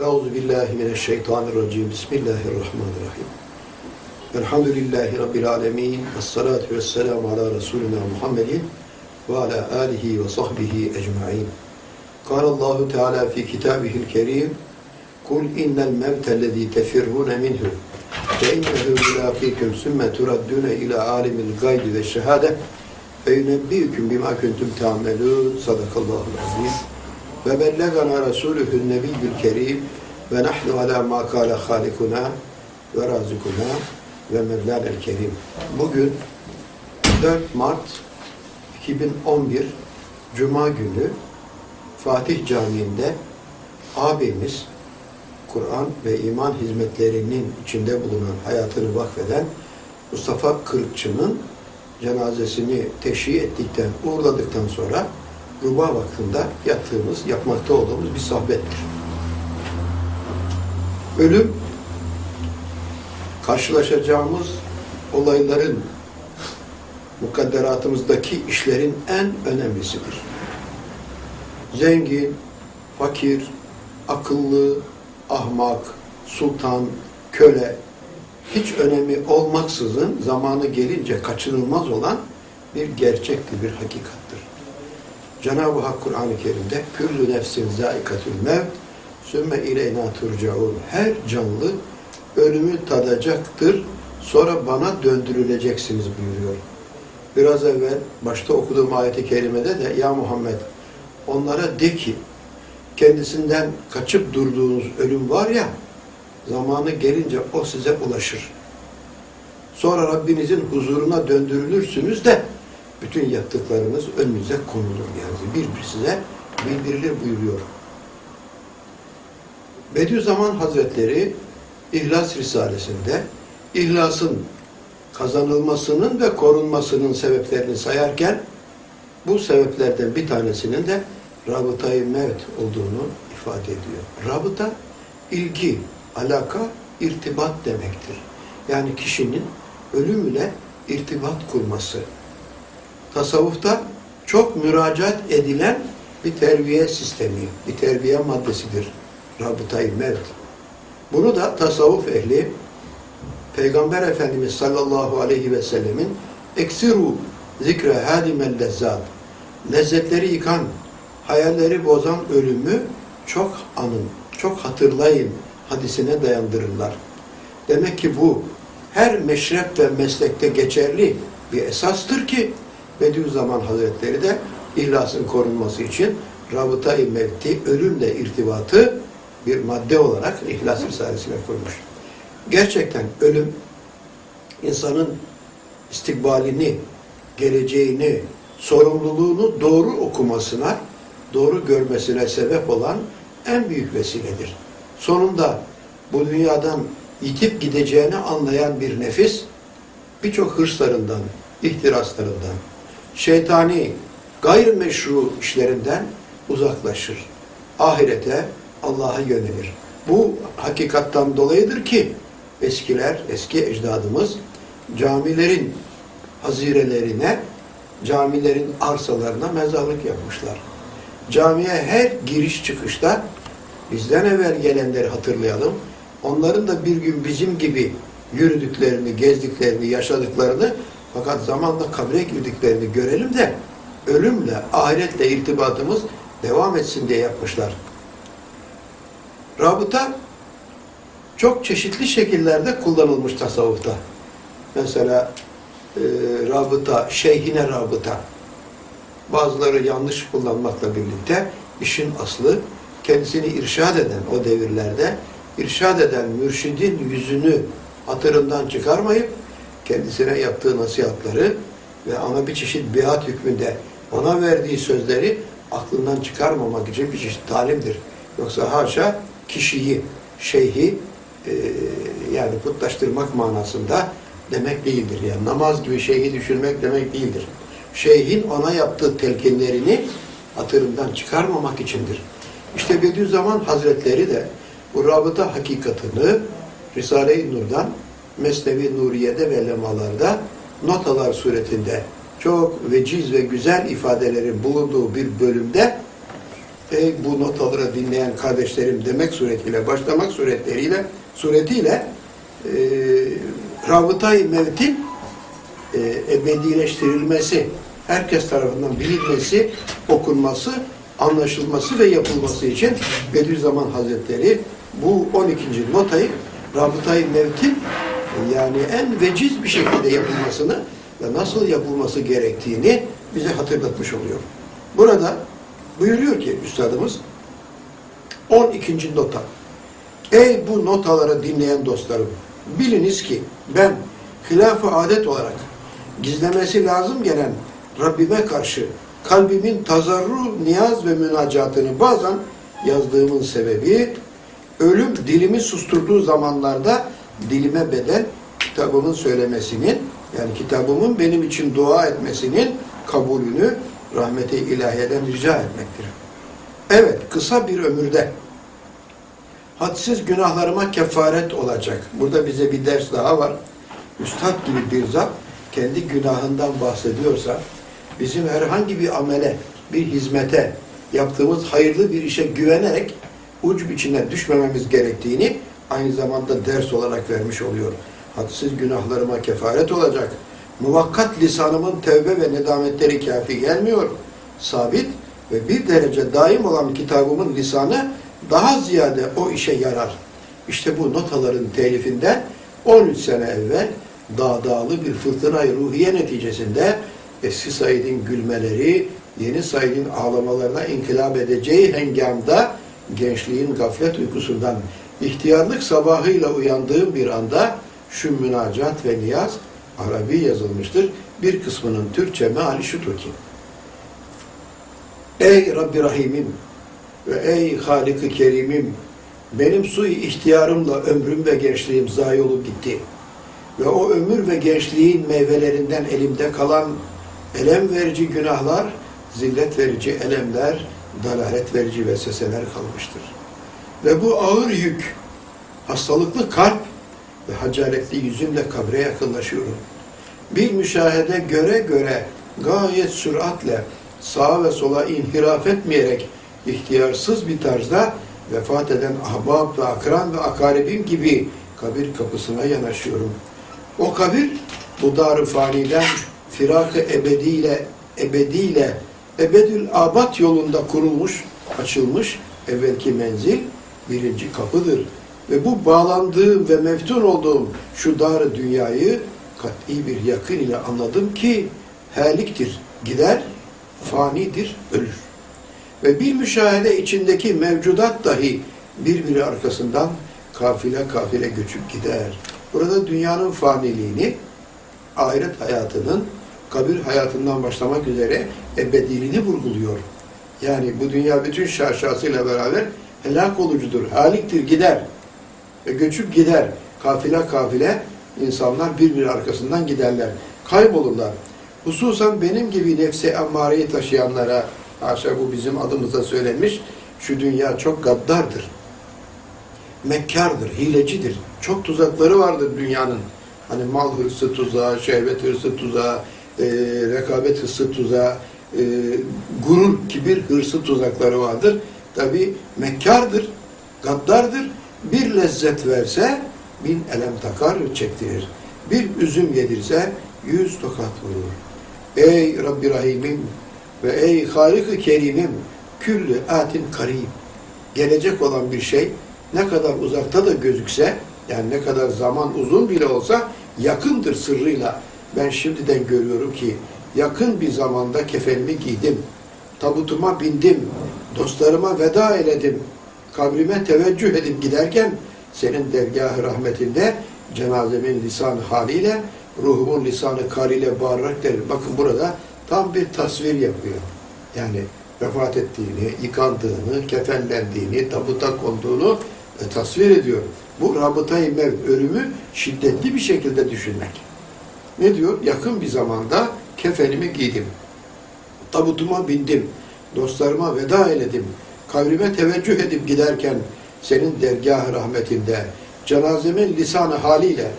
Euzu billahi mineşşeytanirracim. Bismillahirrahmanirrahim. Elhamdülillahi rabbil alamin. Ves salatu vesselamu ala resulina Muhammedin ve ala alihi ve sahbihi ecmaîn. قال الله تعالى في كتابه الكريم قل إن الموت الذي تفرون منه فإنه ملاقيكم ثم تردون إلى عالم الغيب والشهادة فينبئكم بما كنتم تعملون صدق الله العظيم ve bellegana Resulühün Nebiyyül Kerim ve nahnu ala ma kâle halikuna ve razıkuna ve mevlânel kerim. Bugün 4 Mart 2011 Cuma günü Fatih Camii'nde abimiz Kur'an ve iman hizmetlerinin içinde bulunan hayatını vakfeden Mustafa Kırıkçı'nın cenazesini teşhi ettikten, uğurladıktan sonra Ruba Vakfı'nda yaptığımız, yapmakta olduğumuz bir sohbettir. Ölüm, karşılaşacağımız olayların, mukadderatımızdaki işlerin en önemlisidir. Zengin, fakir, akıllı, ahmak, sultan, köle, hiç önemi olmaksızın zamanı gelince kaçınılmaz olan bir gerçektir, bir hakikattır. Cenab-ı Hak Kur'an-ı Kerim'de küllü nefsin zaikatül mevt sümme ileyna turcaun her canlı ölümü tadacaktır sonra bana döndürüleceksiniz buyuruyor. Biraz evvel başta okuduğum ayeti kerimede de ya Muhammed onlara de ki kendisinden kaçıp durduğunuz ölüm var ya zamanı gelince o size ulaşır. Sonra Rabbinizin huzuruna döndürülürsünüz de bütün yaptıklarınız önünüze konulur yani bir bir size bildirilir buyuruyor. Bediüzzaman Hazretleri İhlas Risalesinde ihlasın kazanılmasının ve korunmasının sebeplerini sayarken bu sebeplerden bir tanesinin de rabıtayı mevt olduğunu ifade ediyor. Rabıta ilgi, alaka, irtibat demektir. Yani kişinin ölüm ile irtibat kurması. Tasavvufta çok müracaat edilen bir terbiye sistemi, bir terbiye maddesidir. Rabıtayı mevt. Bunu da tasavvuf ehli Peygamber Efendimiz sallallahu aleyhi ve sellemin eksiru zikre hadimel lezzat lezzetleri yıkan, hayalleri bozan ölümü çok anın, çok hatırlayın hadisine dayandırırlar. Demek ki bu her meşrep ve meslekte geçerli bir esastır ki Bediüzzaman Hazretleri de ihlasın korunması için rabıta-i mevti, ölümle irtibatı bir madde olarak İhlas Risalesi'ne koymuş. Gerçekten ölüm insanın istikbalini, geleceğini, sorumluluğunu doğru okumasına, doğru görmesine sebep olan en büyük vesiledir. Sonunda bu dünyadan yitip gideceğini anlayan bir nefis, birçok hırslarından, ihtiraslarından, şeytani, gayrimeşru işlerinden uzaklaşır. Ahirete, Allah'a yönelir. Bu hakikattan dolayıdır ki eskiler, eski ecdadımız camilerin hazirelerine camilerin arsalarına mezarlık yapmışlar. Camiye her giriş çıkışta bizden evvel gelenleri hatırlayalım. Onların da bir gün bizim gibi yürüdüklerini, gezdiklerini, yaşadıklarını fakat zamanla kabre girdiklerini görelim de ölümle, ahiretle irtibatımız devam etsin diye yapmışlar. Rabıta çok çeşitli şekillerde kullanılmış tasavvufta. Mesela e, rabıta, şeyhine rabıta. Bazıları yanlış kullanmakla birlikte işin aslı kendisini irşad eden o devirlerde irşad eden mürşidin yüzünü hatırından çıkarmayıp kendisine yaptığı nasihatları ve ana bir çeşit biat hükmünde ona verdiği sözleri aklından çıkarmamak için bir çeşit talimdir. Yoksa haşa kişiyi, şeyhi e, yani putlaştırmak manasında demek değildir. Yani namaz gibi şeyhi düşürmek demek değildir. Şeyhin ona yaptığı telkinlerini hatırından çıkarmamak içindir. İşte Bediüzzaman Hazretleri de bu rabıta hakikatını Risale-i Nur'dan Mesnevi Nuriye'de ve lemalarda notalar suretinde çok veciz ve güzel ifadelerin bulunduğu bir bölümde ey bu notaları dinleyen kardeşlerim demek suretiyle, başlamak suretleriyle, suretiyle e, rabıtayı mevtin e, ebedileştirilmesi, herkes tarafından bilinmesi, okunması, anlaşılması ve yapılması için Bediüzzaman Hazretleri bu 12. notayı rabıtayı mevtin yani en veciz bir şekilde yapılmasını ve nasıl yapılması gerektiğini bize hatırlatmış oluyor. Burada buyuruyor ki Üstadımız 12. nota Ey bu notaları dinleyen dostlarım biliniz ki ben hilaf-ı adet olarak gizlemesi lazım gelen Rabbime karşı kalbimin tazarru, niyaz ve münacatını bazen yazdığımın sebebi ölüm dilimi susturduğu zamanlarda dilime bedel kitabımın söylemesinin yani kitabımın benim için dua etmesinin kabulünü rahmeti ilahiyeden rica etmektir. Evet, kısa bir ömürde hadsiz günahlarıma kefaret olacak. Burada bize bir ders daha var. Üstad gibi bir zat kendi günahından bahsediyorsa bizim herhangi bir amele, bir hizmete, yaptığımız hayırlı bir işe güvenerek uç içine düşmememiz gerektiğini aynı zamanda ders olarak vermiş oluyor. Hadsiz günahlarıma kefaret olacak. Muvakkat lisanımın tevbe ve nedametleri kafi gelmiyor. Sabit ve bir derece daim olan kitabımın lisanı daha ziyade o işe yarar. İşte bu notaların telifinden 13 sene evvel dağdağlı bir fırtınayı ruhiye neticesinde eski Said'in gülmeleri, yeni Said'in ağlamalarına inkılap edeceği hengamda gençliğin gaflet uykusundan ihtiyarlık sabahıyla uyandığım bir anda şu münacat ve niyaz Arabi yazılmıştır. Bir kısmının Türkçe meali şudur ki Ey Rabbi Rahim'im ve ey Halik-i Kerim'im benim sui ihtiyarımla ömrüm ve gençliğim zayi olup gitti. Ve o ömür ve gençliğin meyvelerinden elimde kalan elem verici günahlar, zillet verici elemler, dalalet verici vesveseler kalmıştır. Ve bu ağır yük, hastalıklı kalp ve hacaletli yüzümle kabre yakınlaşıyorum. Bir müşahede göre göre gayet süratle sağa ve sola inhiraf etmeyerek ihtiyarsız bir tarzda vefat eden ahbab ve akran ve akaribim gibi kabir kapısına yanaşıyorum. O kabir bu dar-ı faniden firak-ı ebediyle ebediyle ebedül abat yolunda kurulmuş, açılmış evvelki menzil birinci kapıdır. Ve bu bağlandığım ve meftun olduğum şu dar dünyayı kat'i bir yakın ile anladım ki heliktir, gider, fanidir, ölür. Ve bir müşahede içindeki mevcudat dahi birbiri arkasından kafile kafile göçüp gider. Burada dünyanın faniliğini, ahiret hayatının, kabir hayatından başlamak üzere ebediliğini vurguluyor. Yani bu dünya bütün şaşasıyla beraber helak olucudur, haliktir, gider. Ve göçüp gider. Kafile kafile insanlar birbiri arkasından giderler. Kaybolurlar. Hususan benim gibi nefsi emmareyi taşıyanlara, haşa bu bizim adımıza söylenmiş, şu dünya çok gaddardır. Mekkardır, hilecidir. Çok tuzakları vardır dünyanın. Hani mal hırsı tuzağı, şehvet hırsı tuzağı, e, rekabet hırsı tuzağı, e, gurur, kibir hırsı tuzakları vardır. Tabi mekkardır, gaddardır. Bir lezzet verse bin elem takar, çektirir. Bir üzüm yedirse yüz tokat vurur. Ey Rabbi Rahim'im ve ey Halik-i Kerim'im küllü atin karib. Gelecek olan bir şey ne kadar uzakta da gözükse yani ne kadar zaman uzun bile olsa yakındır sırrıyla. Ben şimdiden görüyorum ki yakın bir zamanda kefenimi giydim. Tabutuma bindim. Dostlarıma veda eledim. Kabrime teveccüh edip giderken senin dergah-ı rahmetinde cenazemin lisan haliyle ruhumun lisanı kaliyle bağırarak derim. Bakın burada tam bir tasvir yapıyor. Yani vefat ettiğini, yıkandığını, kefenlendiğini, tabuta konduğunu e, tasvir ediyor. Bu rabıtayı mevt, ölümü şiddetli bir şekilde düşünmek. Ne diyor? Yakın bir zamanda kefenimi giydim. Tabutuma bindim. Dostlarıma veda eledim. Kavrime teveccüh edip giderken senin dergah rahmetinde cenazemin lisanı haliyle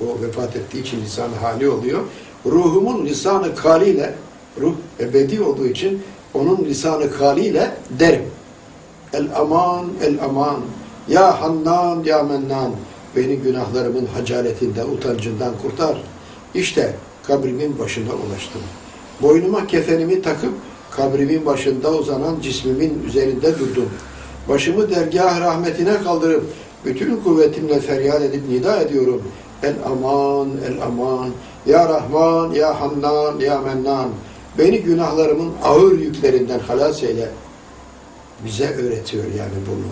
o vefat ettiği için lisanı hali oluyor. Ruhumun lisanı kaliyle ruh ebedi olduğu için onun lisanı kaliyle derim. El aman, el aman. Ya Hannan, ya Mennan. Beni günahlarımın hacaletinden, utancından kurtar. İşte kabrimin başına ulaştım. Boynuma kefenimi takıp kabrimin başında uzanan cismimin üzerinde durdum. Başımı dergah rahmetine kaldırıp bütün kuvvetimle feryat edip nida ediyorum. El aman, el aman. Ya Rahman, ya Hannan, ya Mennan. Beni günahlarımın ağır yüklerinden halas eyle bize öğretiyor yani bunu.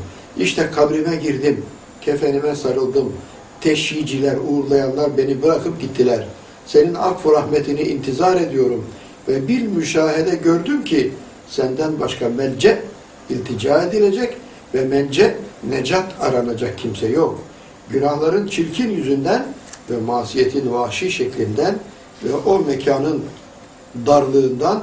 İşte kabrime girdim, kefenime sarıldım. Teşhiciler, uğurlayanlar beni bırakıp gittiler. Senin affı rahmetini intizar ediyorum. Ve bir müşahede gördüm ki senden başka melce iltica edilecek ve mence necat aranacak kimse yok. Günahların çirkin yüzünden ve masiyetin vahşi şeklinden ve o mekanın darlığından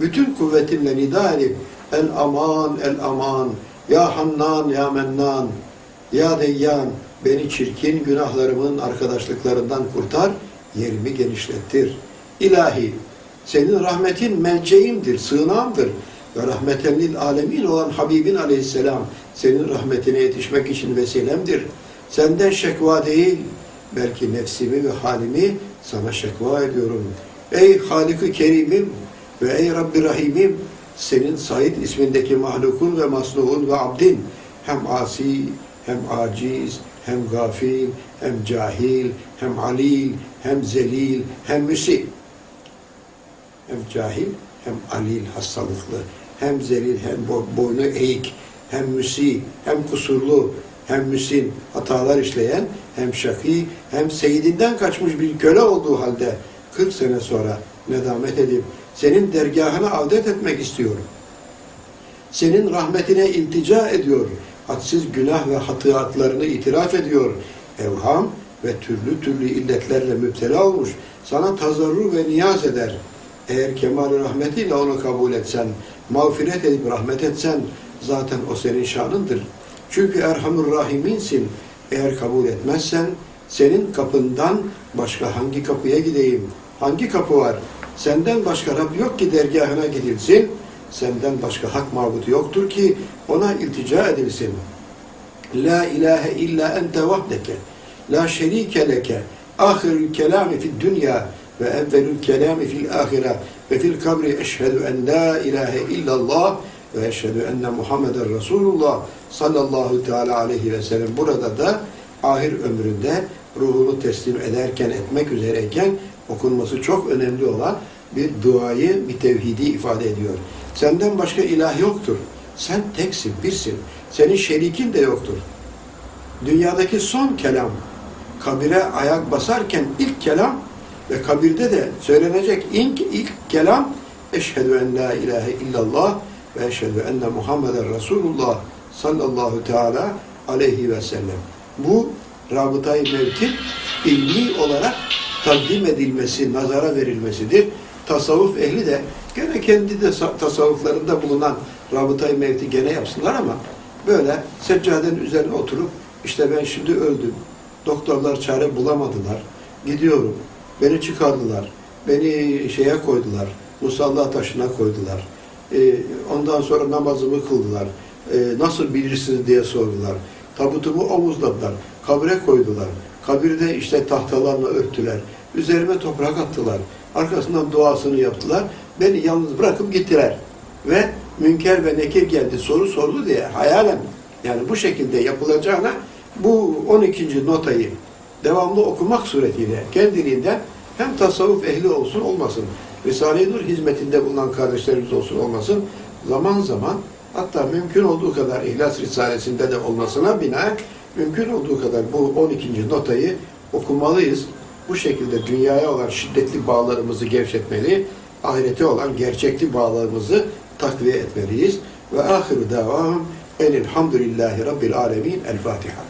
bütün kuvvetimle nida edip el aman el aman ya hannan ya mennan ya deyyan beni çirkin günahlarımın arkadaşlıklarından kurtar yerimi genişlettir. İlahi senin rahmetin melceğimdir, sığınağımdır ve rahmeten lil alemin olan Habibin aleyhisselam senin rahmetine yetişmek için vesilemdir. Senden şekva değil, belki nefsimi ve halimi sana şekva ediyorum. Ey Halik-i Kerim'im ve ey Rabbi Rahim'im senin Said ismindeki mahlukun ve masnuğun ve abdin hem asi, hem aciz, hem gafil, hem cahil, hem alil, hem zelil, hem müsi. Hem cahil, hem alil hastalıklı, hem zelil, hem bo- boynu eğik, hem müsi, hem kusurlu, hem müsin hatalar işleyen, hem şaki, hem seyidinden kaçmış bir köle olduğu halde 40 sene sonra nedamet edip senin dergahına avdet etmek istiyorum. Senin rahmetine iltica ediyor. Hadsiz günah ve hatıatlarını itiraf ediyor. Evham ve türlü türlü illetlerle müptela olmuş. Sana tazarru ve niyaz eder. Eğer kemal rahmetiyle onu kabul etsen, mağfiret edip rahmet etsen zaten o senin şanındır. Çünkü Erhamur Rahiminsin. Eğer kabul etmezsen senin kapından başka hangi kapıya gideyim? Hangi kapı var? Senden başka Rab yok ki dergahına gidilsin. Senden başka hak mabut yoktur ki ona iltica edilsin. La ilahe illa ente vahdeke. La şerike leke. Ahirül kelami fid dünya ve evvelül kelami fil ahire ve fil kabri eşhedü en la ilahe illallah ve eşhedü enne Muhammeden Resulullah sallallahu teala aleyhi ve sellem. Burada da ahir ömründe ruhunu teslim ederken, etmek üzereyken okunması çok önemli olan bir duayı, bir tevhidi ifade ediyor. Senden başka ilah yoktur. Sen teksin, birsin. Senin şerikin de yoktur. Dünyadaki son kelam, kabire ayak basarken ilk kelam ve kabirde de söylenecek ilk, ilk kelam Eşhedü en la ilahe illallah ve eşhedü enne Muhammeden Resulullah sallallahu teala aleyhi ve sellem. Bu rabıtayı mevkin ilmi olarak takdim edilmesi, nazara verilmesidir. Tasavvuf ehli de gene kendi de sa- tasavvuflarında bulunan rabıtayı mevti gene yapsınlar ama böyle seccadenin üzerine oturup işte ben şimdi öldüm. Doktorlar çare bulamadılar. Gidiyorum. Beni çıkardılar. Beni şeye koydular. Musalla taşına koydular. Ee, ondan sonra namazımı kıldılar. Ee, nasıl bilirsiniz diye sordular. Tabutumu omuzladılar. Kabre koydular. Kabirde işte tahtalarla örttüler. Üzerime toprak attılar. Arkasından duasını yaptılar. Beni yalnız bırakıp gittiler. Ve münker ve nekir geldi soru sordu diye hayalen yani bu şekilde yapılacağına bu 12. notayı devamlı okumak suretiyle kendiliğinden hem tasavvuf ehli olsun olmasın, Risale-i Nur hizmetinde bulunan kardeşlerimiz olsun olmasın, zaman zaman hatta mümkün olduğu kadar İhlas Risalesi'nde de olmasına binaen mümkün olduğu kadar bu 12. notayı okumalıyız. Bu şekilde dünyaya olan şiddetli bağlarımızı gevşetmeli, ahirete olan gerçekli bağlarımızı takviye etmeliyiz. Ve ahiru davam enilhamdülillahi rabbil alemin. El Fatiha.